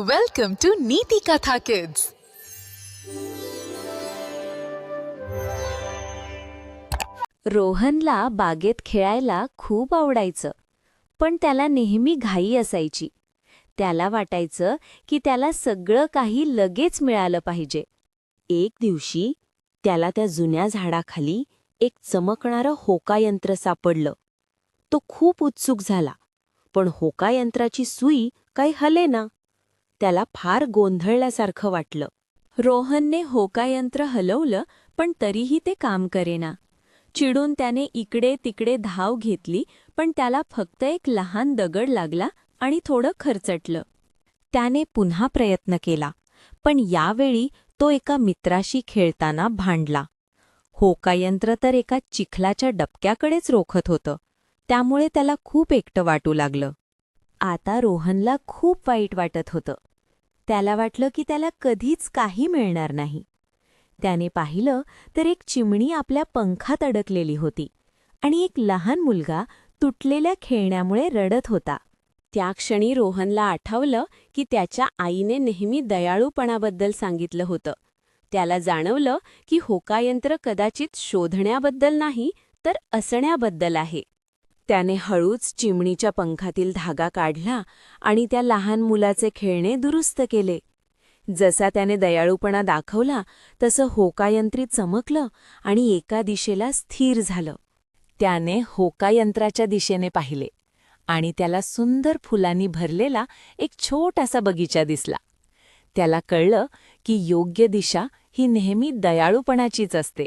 Welcome to नीति कथा kids रोहनला बागेत खेळायला खूप आवडायचं पण त्याला नेहमी घाई असायची. त्याला वाटायचं की त्याला सगळं काही लगेच मिळालं पाहिजे. एक दिवशी त्याला त्या जुन्या झाडाखाली एक चमकणारं होकायंत्र सापडलं. तो खूप उत्सुक झाला पण होकायंत्राची सुई काही हले ना त्याला फार गोंधळल्यासारखं वाटलं. रोहनने होकायंत्र हलवलं पण तरीही ते काम करेना. चिडून त्याने इकडे तिकडे धाव घेतली पण त्याला फक्त एक लहान दगड लागला आणि थोडं खरचटलं. त्याने पुन्हा प्रयत्न केला पण यावेळी तो एका मित्राशी खेळताना भांडला. होकायंत्र तर एका चिखलाच्या डबक्याकडेच रोखत होतं त्यामुळे त्याला खूप एकटं वाटू लागलं. आता रोहनला खूप वाईट वाटत होतं. त्याला वाटलं की त्याला कधीच काही मिळणार नाही. त्याने पाहिलं तर एक चिमणी आपल्या पंखात अडकलेली होती आणि एक लहान मुलगा तुटलेल्या खेळण्यामुळे रडत होता. त्या क्षणी रोहनला आठवलं की त्याच्या आईने नेहमी दयाळूपणाबद्दल सांगितलं होतं. त्याला जाणवलं की होकायंत्र कदाचित शोधण्याबद्दल नाही तर असण्याबद्दल आहे. त्याने हळूच चिमणीच्या पंखातील धागा काढला आणि त्या लहान मुलाचे खेळणे दुरुस्त केले. जसा त्याने दयाळूपणा दाखवला तसं होकायंत्री चमकलं आणि एका दिशेला स्थिर झालं. त्याने होकायंत्राच्या दिशेने पाहिले आणि त्याला सुंदर फुलांनी भरलेला एक छोटासा बगीचा दिसला. त्याला कळलं की योग्य दिशा ही नेहमी दयाळूपणाचीच असते.